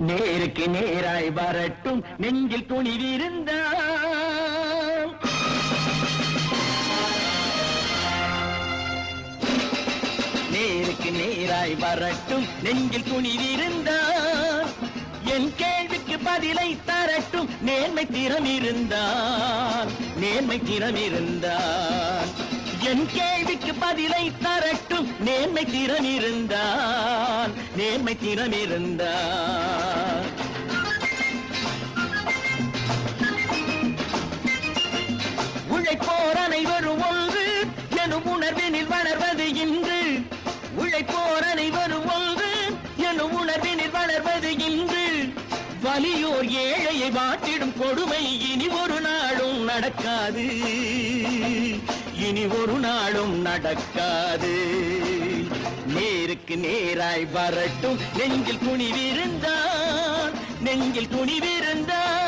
நேருக்கு நேராய் வரட்டும். நெஞ்சில் துணிவிருந்தான் நேருக்கு நேராய் வரட்டும். நெஞ்சில் துணிவிருந்தான் என் கேள்விக்கு பதிலை தரட்டும். நேர்மை திறமிருந்தான் நேர்மை திறமிருந்தான் என் கேள்விக்கு பதிலை தரட்டும். நேர்மை திறம் இருந்தான் நேர்மை திறம் இருந்தான் உழைப்போர் அனைவரும் ஒன்று எனும் உணர்வினில் வளர்வது இன்று. உழைப்போர் அனைவரும் ஒன்று எனும் உணர்வினில் வளர்வது இன்று. வலியோர் ஏழையை வாட்டிடும் கொடுமை இனி ஒரு நாளும் நடக்காது. இனி ஒரு நாளும் நடக்காது. நேருக்கு நேராய் வரட்டும். நெஞ்சில் குனிவிருந்தான் நெஞ்சில் குனிவிருந்தான்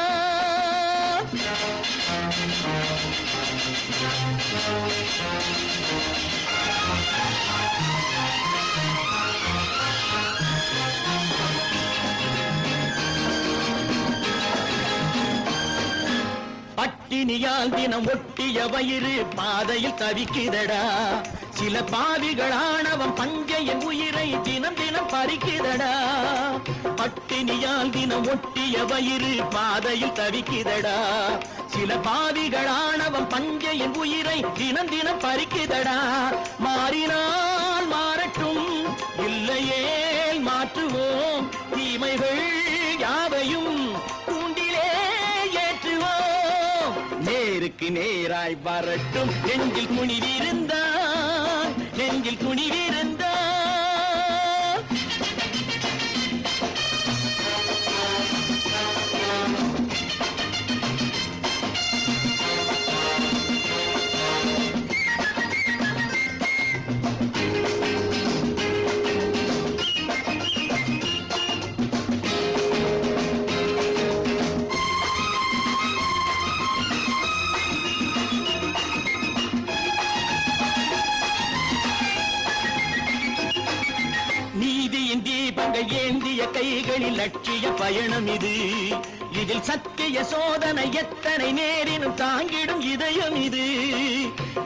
பட்டினியால் தினம் ஒட்டிய வயிறு பாதையில் தவிக்குதடா. சில பாவிகளானவன் பஞ்சையின் உயிரை தினம் தினம் பறிக்குதடா. பட்டினியால் தினம் ஒட்டிய வயிறு பாதையில் தவிக்குதடா. சில பாவிகளானவன் பஞ்சையின் உயிரை தினம் தினம் பறிக்குதடா. மாறினால் நேருக்கு நேராய் வரட்டும். நெஞ்சில் குனிவிருந்தான் நெஞ்சில் குனிவிருந்தான் நீதியின் தீபங்கள் ஏந்திய கைகளில் லட்சிய பயணம் இது. இதில் சத்திய சோதனை எத்தனை நேரினும் தாங்கிடும் இதயம் இது.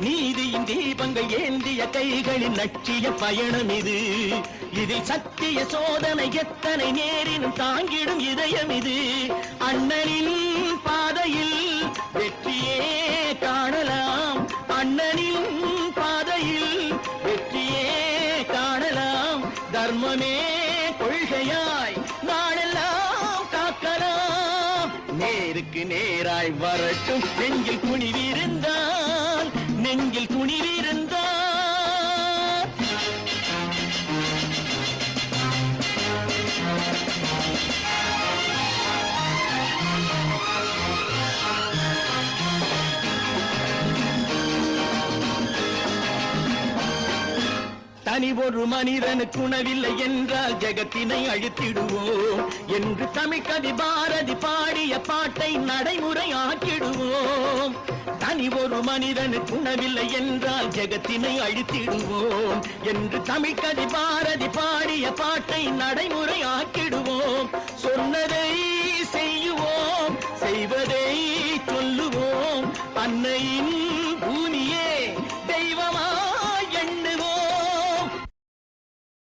நீதியின் தீபங்கள் ஏந்திய கைகளின் லட்சிய பயணம் இது. இதில் சத்திய சோதனை எத்தனை நேரினும் தாங்கிடும் இதயம் இது. அண்ணனின் பாதையில் வெற்றி தெய்வமே கொள்கையாய் நாளெல்லாம் காக்கலாம். நேருக்கு நேராய் வரட்டும். நெஞ்சில் தனி ஒரு மனிதனுக்கு உணவில்லை என்றால் ஜெகத்தினை அழித்திடுவோம். என்று தமிழ்கவி பாரதி பாடிய பாட்டை நடைமுறை ஆக்கிடுவோம். தனி ஒரு மனிதனுக்கு உணவில்லை என்றால் ஜெகத்தினை அழித்திடுவோம். என்று தமிழ்கவி பாரதி பாடிய பாட்டை நடைமுறை ஆக்கிடுவோம். சொன்னதை செய்யுவோம் செய்வதை சொல்லுவோம். அன்னையின்